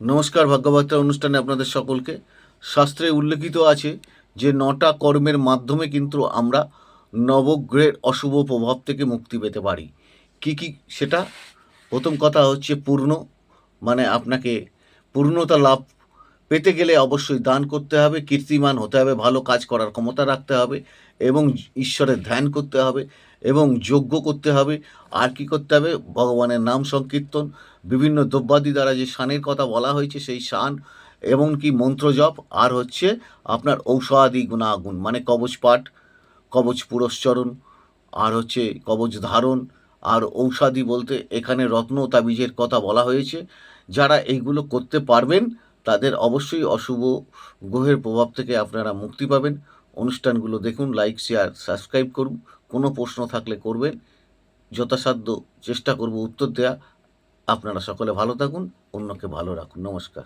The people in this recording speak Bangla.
নমস্কার ভাগ্যবার্তার অনুষ্ঠানে আপনাদের সকলকে। শাস্ত্রে উল্লেখিত আছে যে নটা কর্মের মাধ্যমে কিন্তু আমরা নবগ্রহের অশুভ প্রভাব থেকে মুক্তি পেতে পারি। কি কি সেটা? প্রথম কথা হচ্ছে পূর্ণ মানে আপনাকে পূর্ণতা লাভ পেতে গেলে অবশ্যই দান করতে হবে, কীর্তিমান হতে হবে, ভালো কাজ করার ক্ষমতা রাখতে হবে এবং ঈশ্বরের ধ্যান করতে হবে এবং যজ্ঞ করতে হবে। আর কি করতে হবে? ভগবানের নাম সংকীর্তন। বিভিন্ন দ্রব্যাদি দ্বারা যে শানের কথা বলা হয়েছে সেই শান এবং কি মন্ত্র জপ। আর হচ্ছে আপনার ঔষাদি গুণাগুণ মানে কবচ পাঠ, কবচ পুরস্চরণ আর হচ্ছে কবচ ধারণ, আর ঔষাদি বলতে এখানে রত্ন তাবিজের কথা বলা হয়েছে। যারা এইগুলো করতে পারবেন তাদের অবশ্যই অশুভ গ্রহের প্রভাব থেকে আপনারা মুক্তি পাবেন। অনুষ্ঠানগুলো দেখুন লাইক শেয়ার সাবস্ক্রাইব করুন। কোনো প্রশ্ন থাকলে করবেন। যথাসাধ্য চেষ্টা করব উত্তর দেওয়া আপনারা সকলে ভালো থাকুন, অন্যকে ভালো রাখুন। নমস্কার।